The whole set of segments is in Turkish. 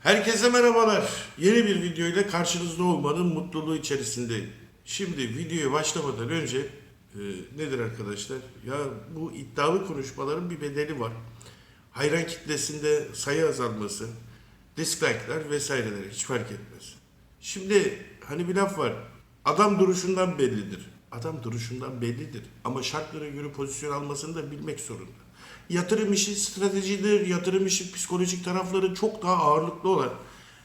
Herkese merhabalar. Yeni bir video ile karşınızda olmanın mutluluğu içerisindeyim. Şimdi videoya başlamadan önce e, nedir arkadaşlar? Ya bu iddialı konuşmaların bir bedeli var. Hayran kitlesinde sayı azalması, dislike'lar vesaireler hiç fark etmez. Şimdi hani bir laf var. Adam duruşundan bellidir. Adam duruşundan bellidir. Ama şartlara göre pozisyon almasını da bilmek zorunda. Yatırım işi stratejidir, yatırım işi psikolojik tarafları çok daha ağırlıklı olan,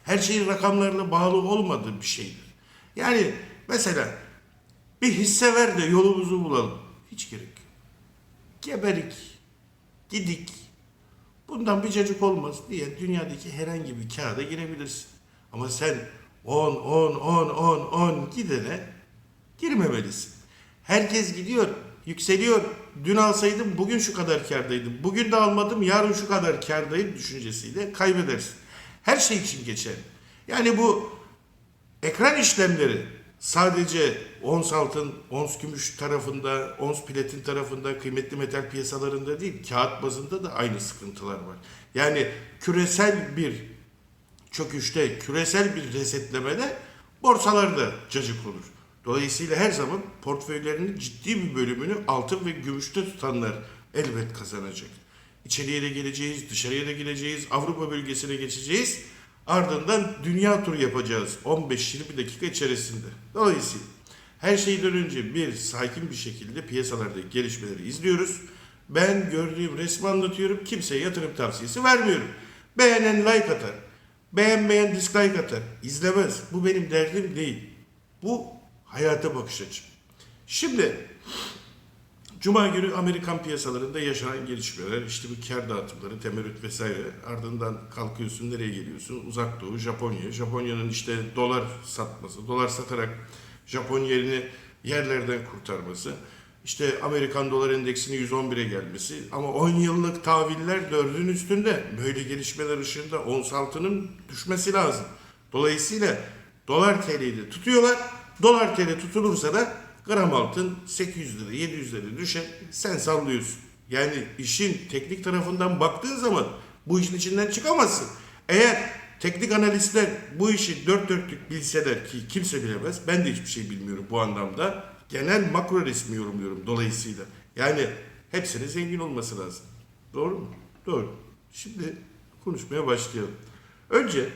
her şeyin rakamlarla bağlı olmadığı bir şeydir. Yani mesela bir hisse ver de yolumuzu bulalım. Hiç gerek yok. Geberik, gidik, bundan bir cacık olmaz diye dünyadaki herhangi bir kağıda girebilirsin. Ama sen 10, 10, 10, 10, 10 gidene girmemelisin. Herkes gidiyor, yükseliyor. Dün alsaydım bugün şu kadar kardaydım. Bugün de almadım yarın şu kadar kardayım düşüncesiyle kaybedersin. Her şey için geçer. Yani bu ekran işlemleri sadece ons altın, ons gümüş tarafında, ons platin tarafında, kıymetli metal piyasalarında değil, kağıt bazında da aynı sıkıntılar var. Yani küresel bir çöküşte, küresel bir resetlemede borsalarda cacık olur. Dolayısıyla her zaman portföylerinin ciddi bir bölümünü altın ve gümüşte tutanlar elbet kazanacak. İçeriye de geleceğiz, dışarıya da geleceğiz, Avrupa bölgesine geçeceğiz. Ardından dünya turu yapacağız 15-20 dakika içerisinde. Dolayısıyla her şeyden önce bir sakin bir şekilde piyasalardaki gelişmeleri izliyoruz. Ben gördüğüm resmi anlatıyorum. Kimseye yatırım tavsiyesi vermiyorum. Beğenen like atar. Beğenmeyen dislike atar. İzlemez. Bu benim derdim değil. Bu hayata bakış açım. Şimdi Cuma günü Amerikan piyasalarında yaşanan gelişmeler, işte bu kar dağıtımları, temerrüt vesaire. Ardından kalkıyorsun, nereye geliyorsun? Uzak Doğu, Japonya. Japonya'nın işte dolar satması, dolar satarak Japon yerini yerlerden kurtarması. İşte Amerikan dolar endeksinin 111'e gelmesi ama 10 yıllık tahviller 4'ün üstünde. Böyle gelişmeler ışığında ons altının düşmesi lazım. Dolayısıyla dolar TL'yi de tutuyorlar. Dolar TL tutulursa da gram altın 800 lira 700 lira düşer sen sallıyorsun. Yani işin teknik tarafından baktığın zaman bu işin içinden çıkamazsın. Eğer teknik analistler bu işi dört dörtlük bilseler ki kimse bilemez. Ben de hiçbir şey bilmiyorum bu anlamda. Genel makro resmi yorumluyorum dolayısıyla. Yani hepsinin zengin olması lazım. Doğru mu? Doğru. Şimdi konuşmaya başlayalım. Önce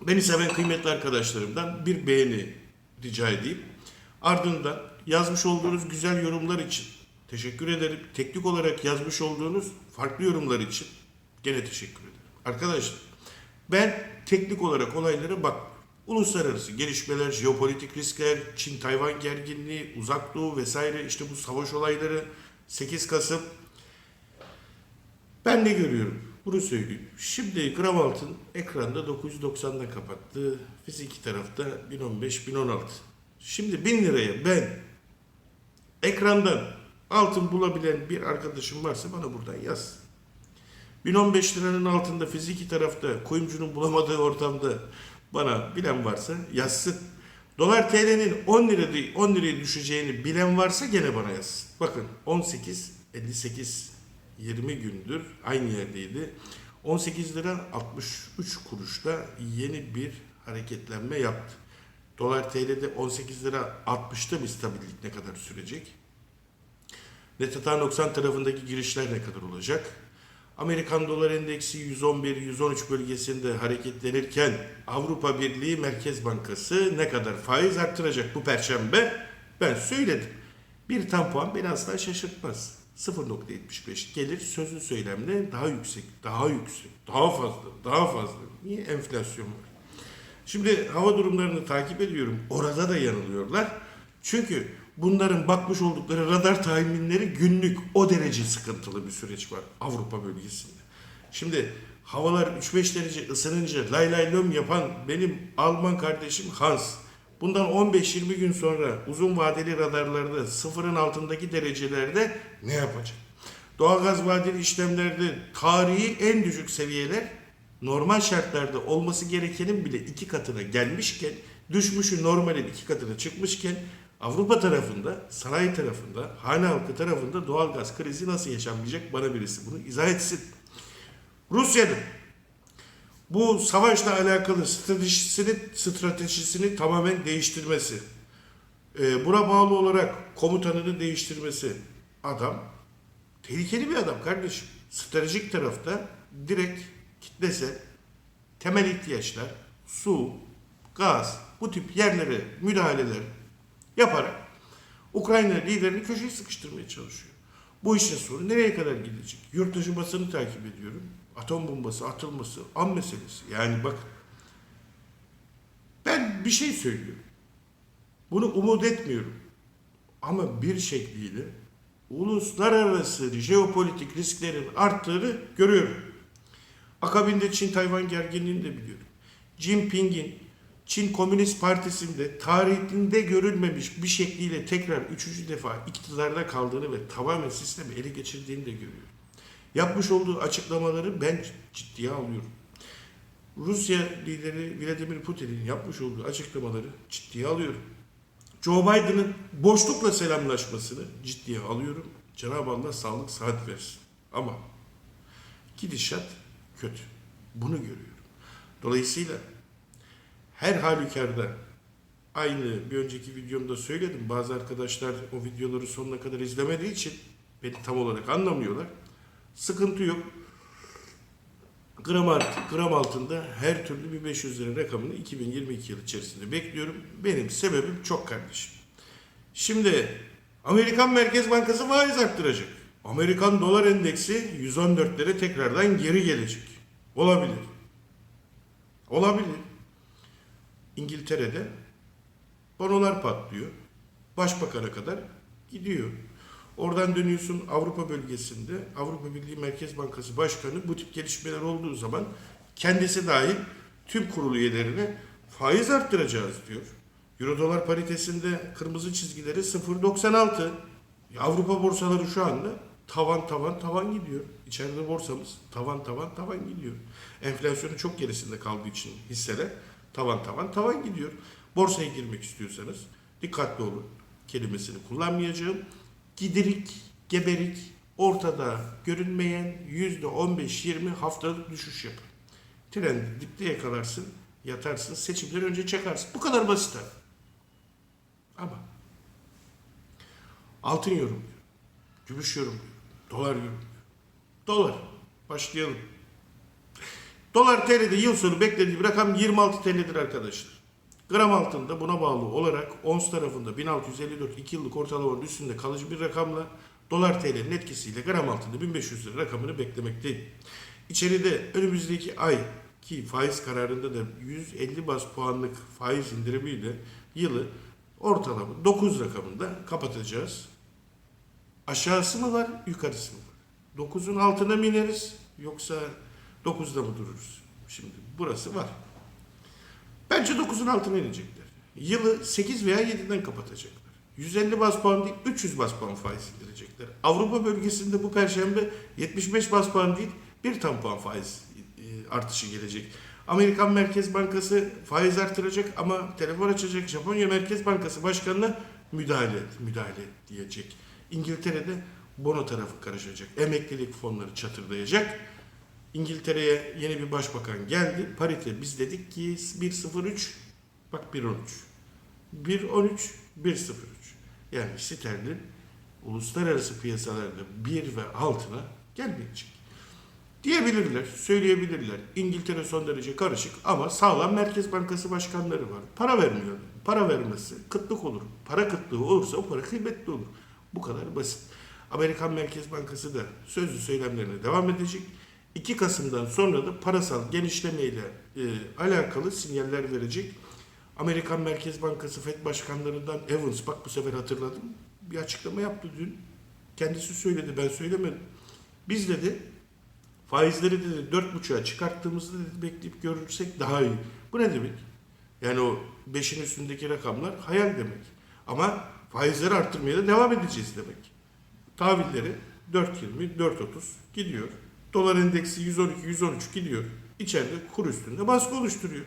Beni seven kıymetli arkadaşlarımdan bir beğeni rica edeyim. Ardından yazmış olduğunuz güzel yorumlar için teşekkür ederim. Teknik olarak yazmış olduğunuz farklı yorumlar için gene teşekkür ederim. Arkadaşlar ben teknik olarak olaylara bak. Uluslararası gelişmeler, jeopolitik riskler, Çin-Tayvan gerginliği, uzak doğu vesaire işte bu savaş olayları 8 Kasım ben ne görüyorum? Bunu söyleyeyim. Şimdi gram altın ekranda 990'da kapattı. Fiziki tarafta 1015-1016. Şimdi 1000 liraya ben ekrandan altın bulabilen bir arkadaşım varsa bana buradan yaz. 1015 liranın altında fiziki tarafta kuyumcunun bulamadığı ortamda bana bilen varsa yazsın. Dolar TL'nin 10 lira değil, 10 liraya düşeceğini bilen varsa gene bana yazsın. Bakın 18 58 20 gündür aynı yerdeydi. 18 lira 63 kuruşta yeni bir hareketlenme yaptı. Dolar TL'de 18 lira 60'ta bir stabillik ne kadar sürecek? Net hata 90 tarafındaki girişler ne kadar olacak? Amerikan dolar endeksi 111-113 bölgesinde hareketlenirken Avrupa Birliği Merkez Bankası ne kadar faiz arttıracak bu perşembe? Ben söyledim. Bir tam puan beni asla şaşırtmaz. 0.75 gelir sözlü söylemle daha yüksek, daha yüksek, daha fazla, daha fazla. Niye enflasyon var? Şimdi hava durumlarını takip ediyorum. Orada da yanılıyorlar. Çünkü bunların bakmış oldukları radar tahminleri günlük o derece sıkıntılı bir süreç var Avrupa bölgesinde. Şimdi havalar 3-5 derece ısınınca lay lay lom yapan benim Alman kardeşim Hans bundan 15-20 gün sonra uzun vadeli radarlarda sıfırın altındaki derecelerde ne yapacak? Doğalgaz vadeli işlemlerde tarihi en düşük seviyeler normal şartlarda olması gerekenin bile iki katına gelmişken düşmüşü normalin iki katına çıkmışken Avrupa tarafında, sanayi tarafında, hane halkı tarafında doğalgaz krizi nasıl yaşanmayacak bana birisi bunu izah etsin. Rusya'nın bu savaşla alakalı stratejisini, stratejisini tamamen değiştirmesi, e, buna bağlı olarak komutanını değiştirmesi adam tehlikeli bir adam kardeşim. Stratejik tarafta direkt kitlese temel ihtiyaçlar, su, gaz, bu tip yerlere müdahaleler yaparak Ukrayna liderini köşeye sıkıştırmaya çalışıyor. Bu işin sonu nereye kadar gidecek? Yurt dışı basını takip ediyorum. Atom bombası atılması an meselesi. Yani bak ben bir şey söylüyorum. Bunu umut etmiyorum. Ama bir şekliyle uluslararası jeopolitik risklerin arttığını görüyorum. Akabinde Çin-Tayvan gerginliğini de biliyorum. Jinping'in Çin Komünist Partisi'nde tarihinde görülmemiş bir şekliyle tekrar üçüncü defa iktidarda kaldığını ve tamamen sistemi ele geçirdiğini de görüyorum. Yapmış olduğu açıklamaları ben ciddiye alıyorum. Rusya lideri Vladimir Putin'in yapmış olduğu açıklamaları ciddiye alıyorum. Joe Biden'ın boşlukla selamlaşmasını ciddiye alıyorum. Cenab-ı Allah sağlık sıhhat versin. Ama gidişat kötü. Bunu görüyorum. Dolayısıyla her halükarda aynı bir önceki videomda söyledim. Bazı arkadaşlar o videoları sonuna kadar izlemediği için beni tam olarak anlamıyorlar. Sıkıntı yok. Gram, alt, gram altında her türlü bir 500 lira rakamını 2022 yıl içerisinde bekliyorum. Benim sebebim çok kardeşim. Şimdi Amerikan Merkez Bankası faiz arttıracak. Amerikan dolar endeksi 114'lere tekrardan geri gelecek. Olabilir. Olabilir. İngiltere'de bonolar patlıyor. Başbakan'a kadar gidiyor. Oradan dönüyorsun Avrupa bölgesinde Avrupa Birliği Merkez Bankası Başkanı bu tip gelişmeler olduğu zaman kendisi dahil tüm kurul üyelerine faiz arttıracağız diyor. Euro dolar paritesinde kırmızı çizgileri 0.96. Avrupa borsaları şu anda tavan tavan tavan gidiyor. İçeride borsamız tavan tavan tavan gidiyor. Enflasyonu çok gerisinde kaldığı için hisseler tavan tavan tavan gidiyor. Borsaya girmek istiyorsanız dikkatli olun kelimesini kullanmayacağım. Gidirik, geberik, ortada görünmeyen yüzde 15-20 haftalık düşüş yapın. Trendi dipte yakalarsın, yatarsın, seçimden önce çakarsın. Bu kadar basit. Ama altın yorumluyor, gümüş yorumluyor, dolar yorumluyor. Dolar, başlayalım. Dolar TL'de yıl sonu beklediğim rakam 26 TL'dir arkadaşlar. Gram altında buna bağlı olarak ons tarafında 1654 2 yıllık ortalamanın üstünde kalıcı bir rakamla dolar TL'nin etkisiyle gram altında 1500 lira rakamını beklemekteyim. İçeride önümüzdeki ay ki faiz kararında da 150 bas puanlık faiz indirimiyle yılı ortalama 9 rakamında kapatacağız. Aşağısı mı var, yukarısı mı var? 9'un altına mı ineriz yoksa 9'da mı dururuz? Şimdi burası var. Bence 9'un altına inecekler. Yılı 8 veya 7'den kapatacaklar. 150 bas puan değil 300 bas puan faiz indirecekler. Avrupa bölgesinde bu perşembe 75 bas puan değil 1 tam puan faiz e, artışı gelecek. Amerikan Merkez Bankası faiz artıracak ama telefon açacak. Japonya Merkez Bankası Başkanı'na müdahale et, müdahale et diyecek. İngiltere'de bono tarafı karışacak. Emeklilik fonları çatırdayacak. İngiltere'ye yeni bir başbakan geldi. Parite biz dedik ki 1.03 bak 1.13. 1.13 1.03. Yani sterlin uluslararası piyasalarda 1 ve altına gelmeyecek. Diyebilirler, söyleyebilirler. İngiltere son derece karışık ama sağlam Merkez Bankası başkanları var. Para vermiyor. Para vermesi kıtlık olur. Para kıtlığı olursa o para kıymetli olur. Bu kadar basit. Amerikan Merkez Bankası da sözlü söylemlerine devam edecek. 2 Kasım'dan sonra da parasal genişlemeyle e, alakalı sinyaller verecek. Amerikan Merkez Bankası FED başkanlarından Evans, bak bu sefer hatırladım, bir açıklama yaptı dün. Kendisi söyledi, ben söylemedim. Biz dedi, faizleri dedi dört buçuğa çıkarttığımızda dedi, bekleyip görürsek daha iyi. Bu ne demek? Yani o beşin üstündeki rakamlar hayal demek. Ama faizleri arttırmaya da devam edeceğiz demek. Tahvilleri 4.20, 4.30 gidiyor. Dolar endeksi 112, 113 gidiyor. İçeride kur üstünde baskı oluşturuyor.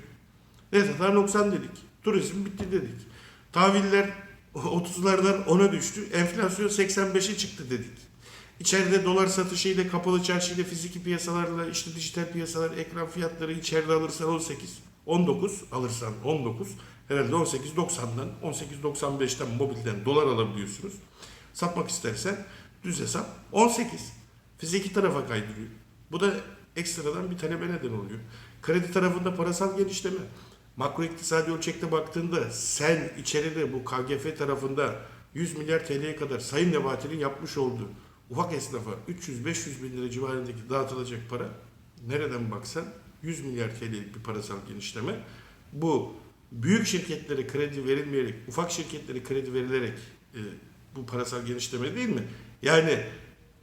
Net atar 90 dedik. Turizm bitti dedik. Tahviller 30'lardan 10'a düştü. Enflasyon 85'e çıktı dedik. İçeride dolar satışıyla, kapalı çarşıyla, fiziki piyasalarla, işte dijital piyasalar, ekran fiyatları içeride alırsan 18, 19 alırsan 19, herhalde 18.90'dan, 18.95'ten mobilden dolar alabiliyorsunuz. Satmak istersen düz hesap 18. Fiziki tarafa kaydırıyor. Bu da ekstradan bir talebe neden oluyor. Kredi tarafında parasal genişleme. Makro iktisadi ölçekte baktığında sen içeride bu KGF tarafında 100 milyar TL'ye kadar Sayın Nebati'nin yapmış olduğu ufak esnafa 300-500 bin lira civarındaki dağıtılacak para nereden baksan 100 milyar TL'lik bir parasal genişleme. Bu büyük şirketlere kredi verilmeyerek, ufak şirketlere kredi verilerek e, bu parasal genişleme değil mi? Yani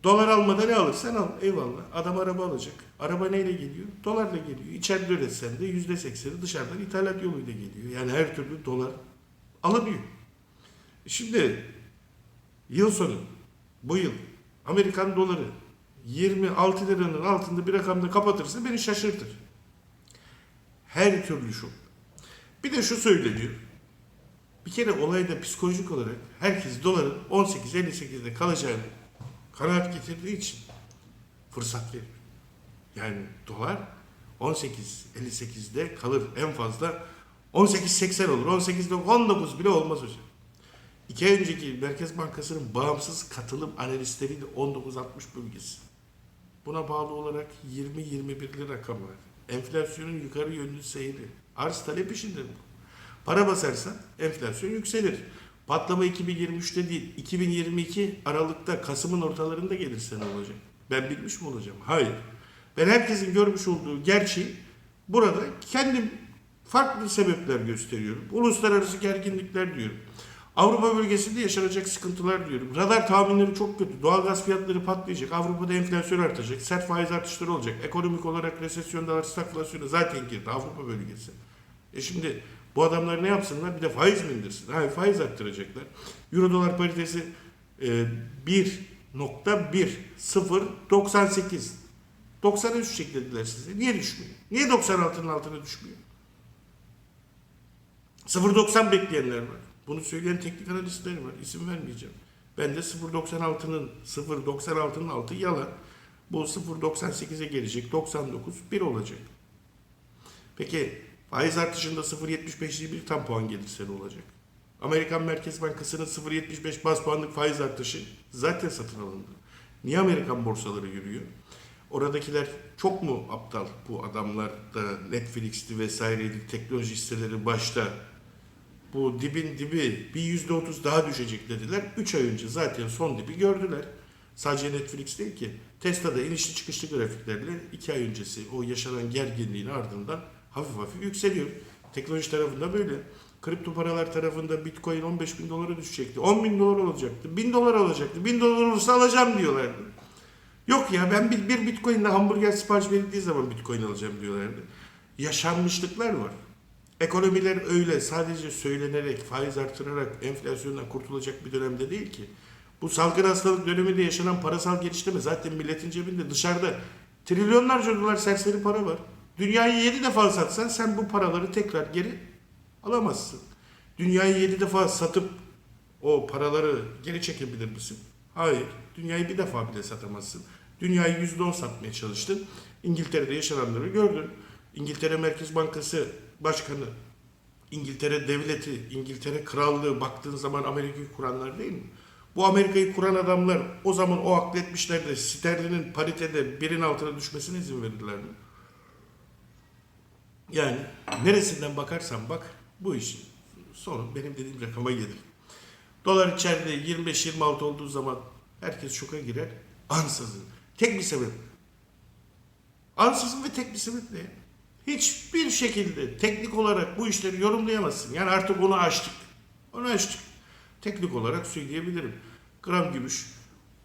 dolar almada ne alırsan al eyvallah. Adam araba alacak. Araba neyle geliyor? Dolarla geliyor. İçeride üretsen de yüzde sekseni dışarıdan ithalat yoluyla geliyor. Yani her türlü dolar alınıyor. Şimdi yıl sonu bu yıl Amerikan doları 26 liranın altında bir rakamda kapatırsa beni şaşırtır. Her türlü şu. Bir de şu söyleniyor. Bir kere olayda psikolojik olarak herkes doların 18.58'de kalacağını kanaat getirdiği için fırsat verir. Yani dolar 18.58'de kalır en fazla 18.80 olur. 18'de 19 bile olmaz hocam. İki ay önceki Merkez Bankası'nın bağımsız katılım analistleriyle 19.60 bölgesi. Buna bağlı olarak 20-21'li rakam var. Enflasyonun yukarı yönlü seyri. Arz talep işinde bu. Para basarsan enflasyon yükselir. Patlama 2023'te değil, 2022 Aralık'ta, Kasım'ın ortalarında gelirse ne olacak? Ben bilmiş mi olacağım? Hayır. Ben herkesin görmüş olduğu gerçeği burada kendim farklı sebepler gösteriyorum. Uluslararası gerginlikler diyorum. Avrupa bölgesinde yaşanacak sıkıntılar diyorum. Radar tahminleri çok kötü. Doğalgaz fiyatları patlayacak. Avrupa'da enflasyon artacak. Sert faiz artışları olacak. Ekonomik olarak resesyonda. Stagflasyona zaten girdi Avrupa bölgesi. E şimdi bu adamlar ne yapsınlar? Bir de faiz mi indirsin? Hayır faiz arttıracaklar. Euro dolar paritesi e, 1.1 0.98 90'a düşecek dediler size. Niye düşmüyor? Niye 96'nın altına düşmüyor? 0.90 bekleyenler var. Bunu söyleyen teknik analistler var. İsim vermeyeceğim. Ben de 0.96'nın 0.96'nın altı yalan. Bu 0.98'e gelecek. 99 1 olacak. Peki faiz artışında 0.75'li bir tam puan gelirse ne olacak? Amerikan Merkez Bankası'nın 0.75 bas puanlık faiz artışı zaten satın alındı. Niye Amerikan borsaları yürüyor? Oradakiler çok mu aptal bu adamlar da Netflix'ti vesaireydi teknoloji hisseleri başta bu dibin dibi bir yüzde otuz daha düşecek dediler. Üç ay önce zaten son dibi gördüler. Sadece Netflix değil ki. Tesla'da inişli çıkışlı grafiklerle iki ay öncesi o yaşanan gerginliğin ardından hafif hafif yükseliyor. Teknoloji tarafında böyle. Kripto paralar tarafında Bitcoin 15 bin dolara düşecekti. 10 bin dolar olacaktı. 1000 dolar olacaktı. 1000 dolar olursa alacağım diyorlardı. Yok ya ben bir, bir Bitcoin'le hamburger sipariş verildiği zaman Bitcoin alacağım diyorlardı. Yaşanmışlıklar var. Ekonomiler öyle sadece söylenerek, faiz artırarak enflasyondan kurtulacak bir dönemde değil ki. Bu salgın hastalık döneminde yaşanan parasal geliştirme zaten milletin cebinde dışarıda trilyonlarca dolar serseri para var. Dünyayı yedi defa satsan sen bu paraları tekrar geri alamazsın. Dünyayı yedi defa satıp o paraları geri çekebilir misin? Hayır. Dünyayı bir defa bile satamazsın. Dünyayı yüzde on satmaya çalıştın. İngiltere'de yaşananları gördün. İngiltere Merkez Bankası Başkanı, İngiltere Devleti, İngiltere Krallığı baktığın zaman Amerika'yı kuranlar değil mi? Bu Amerika'yı kuran adamlar o zaman o akletmişler de sterlinin paritede birin altına düşmesine izin verirler mi? Yani neresinden bakarsan bak bu işin sonu benim dediğim rakama gelir. Dolar içeride 25-26 olduğu zaman herkes şoka girer. Ansızın. Tek bir sebep. Ansızın ve tek bir sebeple. Hiçbir şekilde teknik olarak bu işleri yorumlayamazsın. Yani artık onu açtık. Onu açtık. Teknik olarak söyleyebilirim. Gram gümüş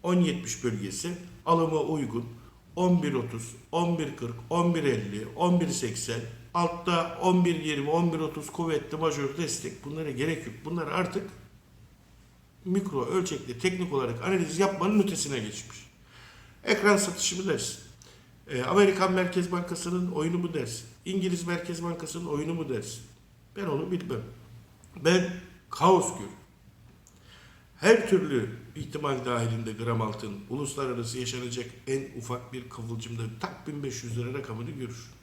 10.70 bölgesi alıma uygun 11.30, 11.40, 11.50, 11.80 altta 11.20, 11.30 kuvvetli majör destek bunlara gerek yok. Bunlar artık mikro ölçekli teknik olarak analiz yapmanın ötesine geçmiş. Ekran satışı mı dersin? E, Amerikan Merkez Bankası'nın oyunu mu dersin? İngiliz Merkez Bankası'nın oyunu mu dersin? Ben onu bilmem. Ben kaos görüyorum. her türlü ihtimal dahilinde gram altın uluslararası yaşanacak en ufak bir kıvılcımda tak 1500 lira rakamını görür.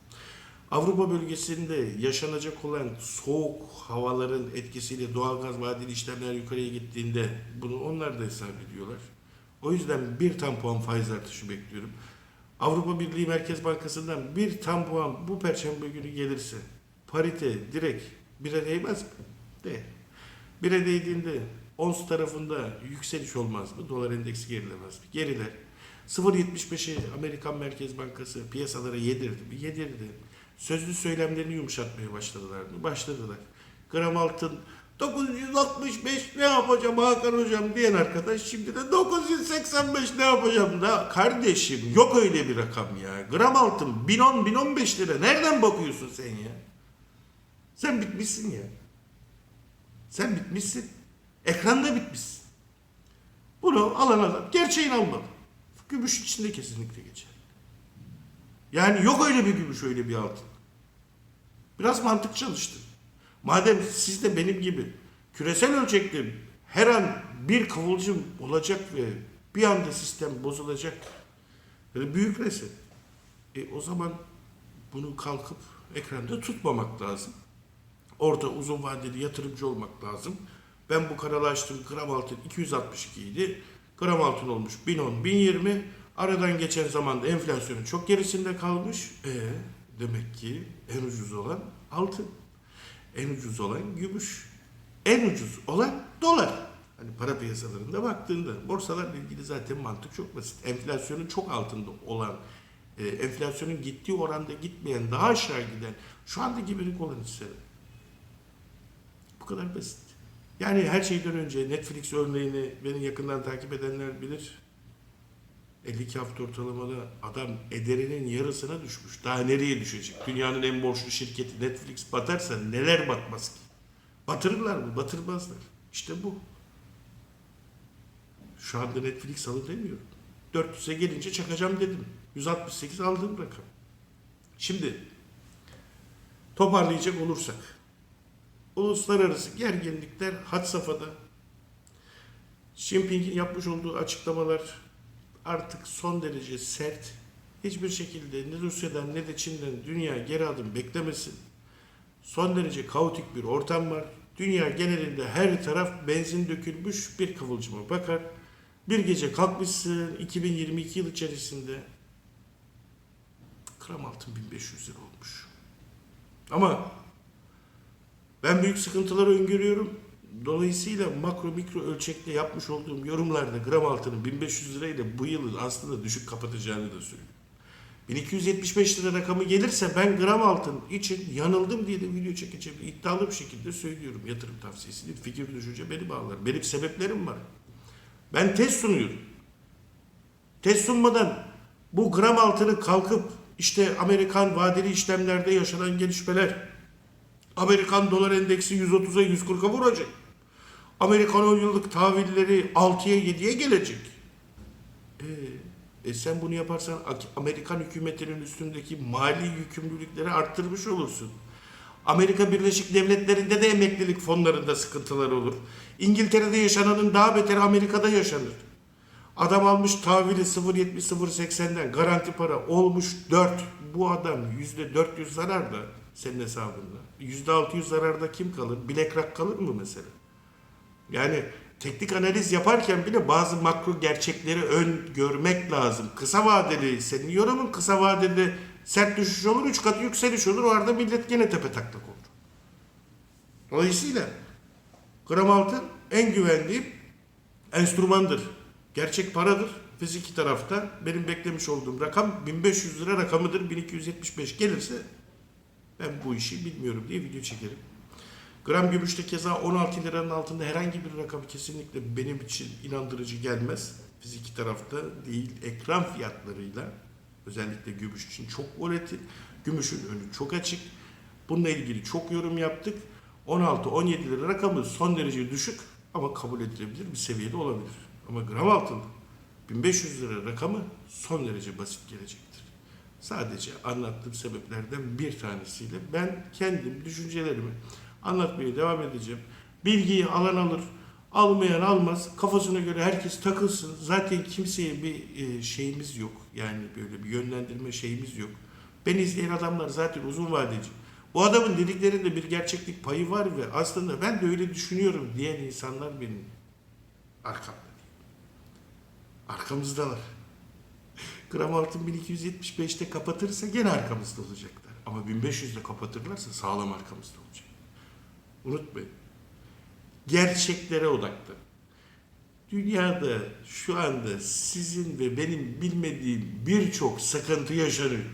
Avrupa bölgesinde yaşanacak olan soğuk havaların etkisiyle doğalgaz vadeli işlemler yukarıya gittiğinde bunu onlar da hesap ediyorlar. O yüzden bir tam puan faiz artışı bekliyorum. Avrupa Birliği Merkez Bankası'ndan bir tam puan bu perşembe günü gelirse parite direkt bire değmez mi? De. Bire değdiğinde ons tarafında yükseliş olmaz mı? Dolar endeksi gerilemez mi? Geriler. 0.75'i Amerikan Merkez Bankası piyasalara yedirdi mi? Yedirdi. Sözlü söylemlerini yumuşatmaya başladılar mı? Başladılar. Gram altın 965 ne yapacağım Hakan hocam diyen arkadaş şimdi de 985 ne yapacağım da kardeşim yok öyle bir rakam ya. Gram altın 1010 1015 lira nereden bakıyorsun sen ya? Sen bitmişsin ya. Sen bitmişsin. Ekranda bitmişsin. Bunu alan adam gerçeğini almalı. Gümüş içinde kesinlikle geçer. Yani yok öyle bir gümüş öyle bir altın. Biraz mantık çalıştı. Madem siz de benim gibi küresel ölçekte her an bir kıvılcım olacak ve bir anda sistem bozulacak. Böyle büyük reset. E, o zaman bunu kalkıp ekranda tutmamak lazım. Orada uzun vadeli yatırımcı olmak lazım. Ben bu kanalı açtım. Gram altın 262 idi. Gram altın olmuş 1010, 1020. Aradan geçen zamanda enflasyonun çok gerisinde kalmış. E demek ki en ucuz olan altın. En ucuz olan gümüş. En ucuz olan dolar. Hani para piyasalarında baktığında borsalarla ilgili zaten mantık çok basit. Enflasyonun çok altında olan, e, enflasyonun gittiği oranda gitmeyen, daha aşağı giden, şu anda gibilik olan hisseler. Bu kadar basit. Yani her şeyden önce Netflix örneğini beni yakından takip edenler bilir. 52 hafta ortalamada adam ederinin yarısına düşmüş. Daha nereye düşecek? Dünyanın en borçlu şirketi Netflix batarsa neler batmaz ki? Batırırlar mı? Batırmazlar. İşte bu. Şu anda Netflix alın demiyorum. 400'e gelince çakacağım dedim. 168 aldığım rakam. Şimdi toparlayacak olursak uluslararası gerginlikler had safhada. Xi Jinping'in yapmış olduğu açıklamalar artık son derece sert. Hiçbir şekilde ne Rusya'dan ne de Çin'den dünya geri adım beklemesin. Son derece kaotik bir ortam var. Dünya genelinde her taraf benzin dökülmüş bir kıvılcıma bakar. Bir gece kalkmışsın 2022 yıl içerisinde gram altın 1500 lira olmuş. Ama ben büyük sıkıntıları öngörüyorum. Dolayısıyla makro mikro ölçekte yapmış olduğum yorumlarda gram altının 1500 lirayla bu yılı aslında düşük kapatacağını da söylüyorum. 1275 lira rakamı gelirse ben gram altın için yanıldım diye de video çekeceğim. İddialı bir şekilde söylüyorum yatırım tavsiyesi değil. Fikir düşünce beni bağlar. Benim sebeplerim var. Ben test sunuyorum. Test sunmadan bu gram altını kalkıp işte Amerikan vadeli işlemlerde yaşanan gelişmeler Amerikan dolar endeksi 130'a 140'a vuracak. Amerikan 10 yıllık tahvilleri 6'ya 7'ye gelecek. Ee, e sen bunu yaparsan Amerikan hükümetinin üstündeki mali yükümlülükleri arttırmış olursun. Amerika Birleşik Devletleri'nde de emeklilik fonlarında sıkıntılar olur. İngiltere'de yaşananın daha beteri Amerika'da yaşanır. Adam almış tahvili 0.70-0.80'den garanti para olmuş 4. Bu adam %400 zararda senin hesabında. %600 zararda kim kalır? BlackRock kalır mı mesela? Yani teknik analiz yaparken bile bazı makro gerçekleri ön görmek lazım. Kısa vadeli senin yorumun kısa vadede sert düşüş olur, üç katı yükseliş olur. O arada millet gene tepe taklak olur. Dolayısıyla gram altın en güvendiğim enstrümandır. Gerçek paradır. Fiziki tarafta benim beklemiş olduğum rakam 1500 lira rakamıdır. 1275 gelirse ben bu işi bilmiyorum diye video çekerim. Gram gümüşte keza 16 liranın altında herhangi bir rakam kesinlikle benim için inandırıcı gelmez. Fiziki tarafta değil, ekran fiyatlarıyla özellikle gümüş için çok volatil. Gümüşün önü çok açık. Bununla ilgili çok yorum yaptık. 16-17 lira rakamı son derece düşük ama kabul edilebilir bir seviyede olabilir. Ama gram altın 1500 lira rakamı son derece basit gelecektir. Sadece anlattığım sebeplerden bir tanesiyle ben kendim düşüncelerimi anlatmaya devam edeceğim. Bilgiyi alan alır, Almayan almaz. Kafasına göre herkes takılsın. Zaten kimseye bir e, şeyimiz yok. Yani böyle bir yönlendirme şeyimiz yok. Ben izleyen adamlar zaten uzun vadeci. Bu adamın dediklerinde bir gerçeklik payı var ve aslında ben de öyle düşünüyorum diyen insanlar benim arkamda. Arkamızdalar. Gram altın 1275'te kapatırsa gene arkamızda olacaklar. Ama 1500'de kapatırlarsa sağlam arkamızda olacak. Unutmayın. Gerçeklere odaklı. Dünyada şu anda sizin ve benim bilmediğim birçok sıkıntı yaşanıyor.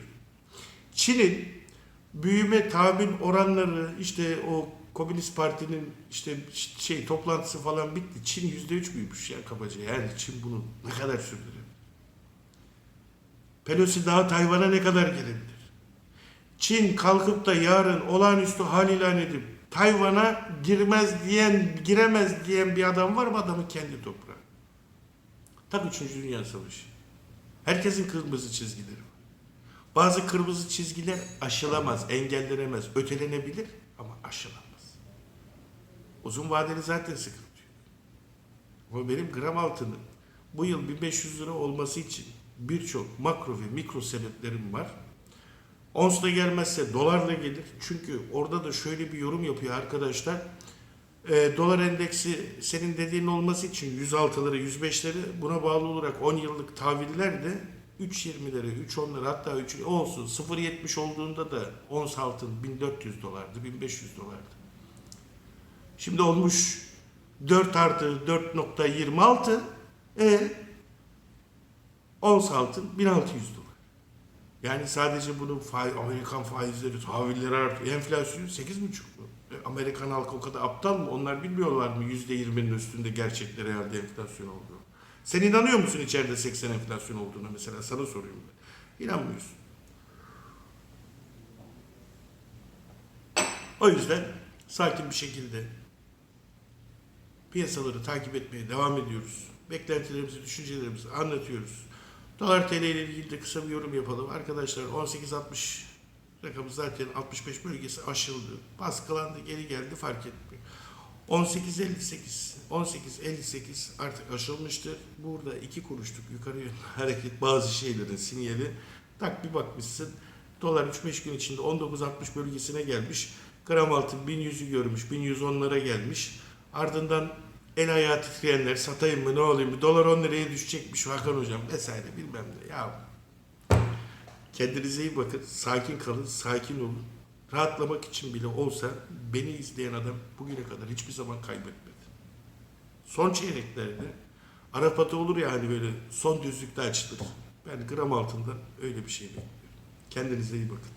Çin'in büyüme tahmin oranları işte o Komünist Parti'nin işte şey toplantısı falan bitti. Çin yüzde üç büyümüş ya kabaca. Yani Çin bunu ne kadar sürdürür? Pelosi daha Tayvan'a ne kadar gelebilir? Çin kalkıp da yarın olağanüstü hal ilan edip Tayvan'a girmez diyen, giremez diyen bir adam var mı adamın kendi toprağı? Tam 3. Dünya Savaşı. Herkesin kırmızı çizgileri var. Bazı kırmızı çizgiler aşılamaz, engellenemez, ötelenebilir ama aşılamaz. Uzun vadeli zaten sıkıntı. Ama benim gram altının bu yıl 1500 lira olması için birçok makro ve mikro sebeplerim var. Ons'la gelmezse dolarla gelir. Çünkü orada da şöyle bir yorum yapıyor arkadaşlar. E, dolar endeksi senin dediğin olması için 106'ları 105'leri buna bağlı olarak 10 yıllık tahviller de 3.20'lere 3.10'lara hatta 3 olsun 0.70 olduğunda da ons altın 1400 dolardı 1500 dolardı. Şimdi olmuş 4 artı 4.26 e ons altın 1600 dolar. Yani sadece bunun faiz, Amerikan faizleri, tahvilleri artıyor. Enflasyon 8,5 mu? E, Amerikan halkı o kadar aptal mı? Onlar bilmiyorlar mı %20'nin üstünde gerçekte realde enflasyon olduğunu? Sen inanıyor musun içeride 80 enflasyon olduğuna mesela? Sana soruyorum ben. İnanmıyorsun. O yüzden sakin bir şekilde piyasaları takip etmeye devam ediyoruz. Beklentilerimizi, düşüncelerimizi anlatıyoruz. Dolar TL ile ilgili de kısa bir yorum yapalım. Arkadaşlar 18.60 rakamı zaten 65 bölgesi aşıldı. Baskılandı, geri geldi fark etmiyor. 18.58 18.58 artık aşılmıştır. Burada iki kuruşluk yukarı yönlü hareket bazı şeylerin sinyali. Tak bir bakmışsın. Dolar 3-5 gün içinde 19.60 bölgesine gelmiş. Gram altın 1100'ü görmüş. 1110'lara gelmiş. Ardından el ayağı titreyenler satayım mı ne olayım mı dolar 10 liraya düşecekmiş Hakan hocam vesaire bilmem ne. Ya kendinize iyi bakın. Sakin kalın. Sakin olun. Rahatlamak için bile olsa beni izleyen adam bugüne kadar hiçbir zaman kaybetmedi. Son çeyreklerde Arapatı olur ya hani böyle son düzlükte açılır. Ben gram altından öyle bir şey bekliyorum. Kendinize iyi bakın.